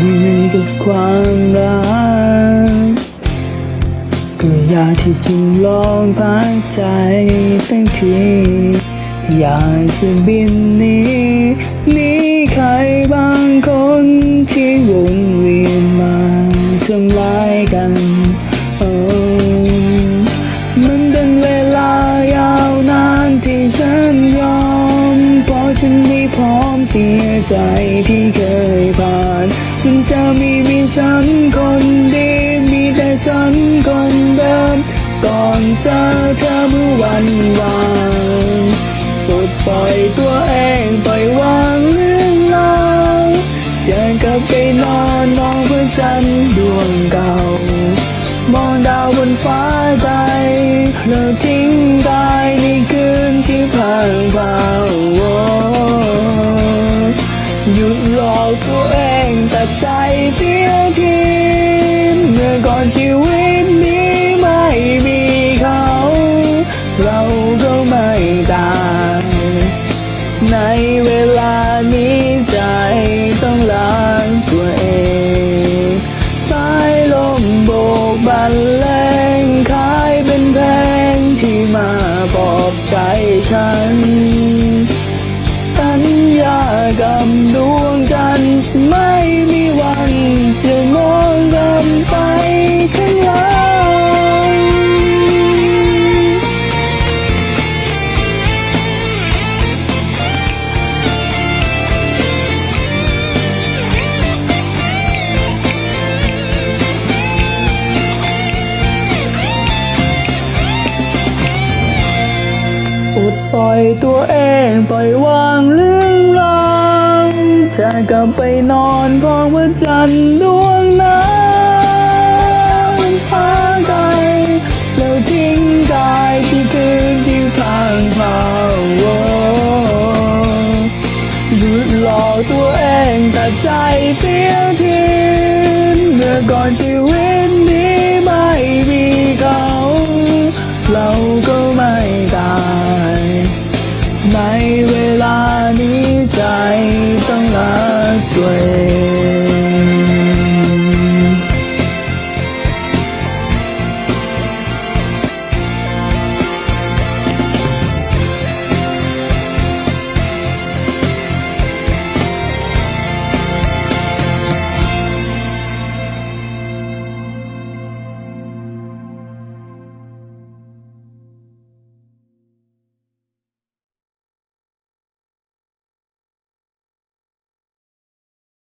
มีกับความรักก็อยากที่จะลองพักใจสักที อยากจะบินหนี้มีใครบางคนที่วนเวียนมาทำร้ายกันโอ้มันเป็นเวลายาวนานที่ฉันยอมเพราะฉันไม่พร้อมเสียใจที่เคย มันจะมีมีฉันคนดีมีแต่ฉันคนเดิมก่อนเจอเธอเมื่อวันวานปลดปล่อยตัวเองปล่อยวางเรื่องราวจะกลับไปนอนมองพระจันทร์ดวงเก่ามองดาวบนฟ้าไกลแล้วทิ้งกายในคืนที่ผ่านเบา หยุดหลอกตัวเองตัดใจเสียทีเมื่อก่อนชีวิตนี้ ปล่อยตัวเองปล่อยวางเรื่องราวจะกลับไปนอนพร้อมพระจันทร์ดวงนั้นฟ้าไกลแล้วทิ้งกายที่คืนที่พังเผาหยุดหลอกตัวเองแตัดใจเสียทีเมื่อก่อนชีวิตนี้